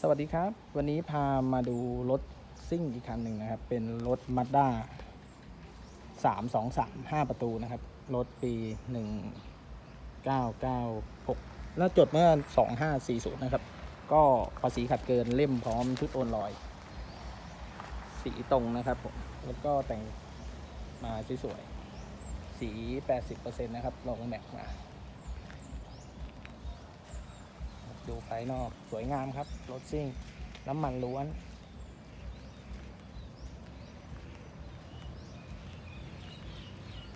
สวัสดีครับ วันนี้พามาดูรถซิ่งอีกคันหนึ่งนะครับ เป็นรถมาด้าสามสองสามห้าประตูนะครับ รถปีหนึ่งเก้าเก้าหกแล้วจดเมื่อสองห้าสี่ศูนย์นะครับ ก็ภาษีขัดเกินเล่มพร้อมชุดโอนลอย สีตรงนะครับผมแล้วก็แต่งมาสวยๆสีแปดสิบเปอร์เซ็นต์นะครับลองแม็กมา ดูภายนอกสวยงามครับ รถซิ่ง น้ำมันล้วน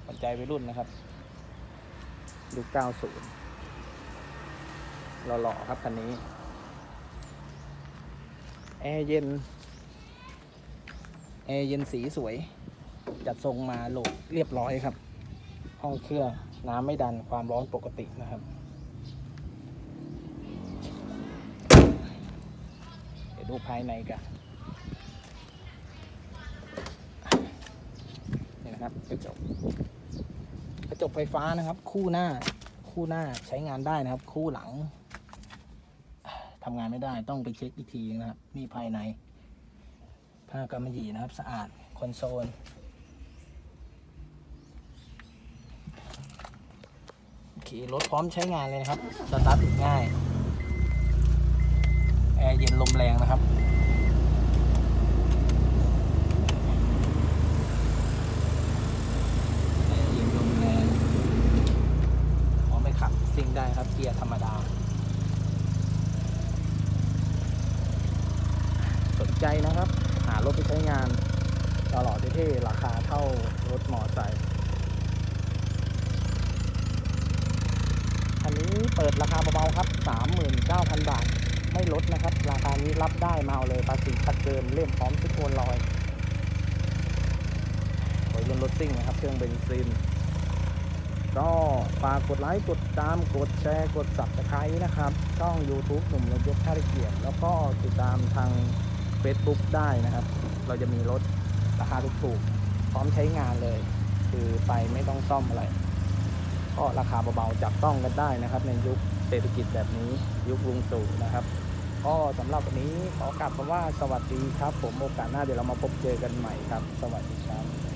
ปัจจัยวัยรุ่นนะครับยุค90หล่อๆครับคันนี้ แอร์เย็น แอร์เย็นสีสวย จัดทรงมาโหลดเรียบร้อยครับ ห้องเครื่องน้ำไม่ดันความร้อนปกตินะครับ ดูภายในกันนี่นะครับกระจกกระจกไฟฟ้านะครับ คู่หน้าคู่หน้าใช้งานได้นะครับ คู่หลังทำงานไม่ได้ต้องไปเช็คอีกทีนะครับนี่ภายในผ้ากำมะหยี่นะครับ สะอาดคอนโซลโอเครถพร้อมใช้งานเลยนะครับสตาร์ทง่าย แอร์เย็นลมแรงนะครับ แอร์เย็นลมแรงพร้อมไปขับซิ่ งได้ครับเกียร์ธรรมดา สนใจนะครับ หารถไปใช้งาน ตลอดเท่ๆราคาเท่ารถมอไซค์อันนี้เปิดราคาเบาๆครับ 39,000 บาท ไม่ลดนะครับ ราคานี้รับได้มาเอาเลยภาษีคัดเกินเล่มพร้อมทุกโอนลอยโดยรถรถซิ่งนะครับ เครื่องเบนซิน ก็ฝากกดไลค์กดตามกดแชร์กดสับสไครต์นะครับช่อง YouTube หนุ่มรถยกท่าเกียบแล้วก็ติดตามทาง Facebook ได้นะครับ เราจะมีรถราคาถูกๆพร้อมใช้งานเลย คือไปไม่ต้องซ่อมอะไร ก็ราคาเบาๆจับต้องกันได้นะครับ ในยุคเศรษฐกิจแบบนี้ยุคลุงตู่นะครับก็สำหรับวันนี้ขอกลับคำว่าสวัสดีครับ ผมโอกาสหน้าเดี๋ยวเรามาพบเจอกันใหม่ครับ สวัสดีครับ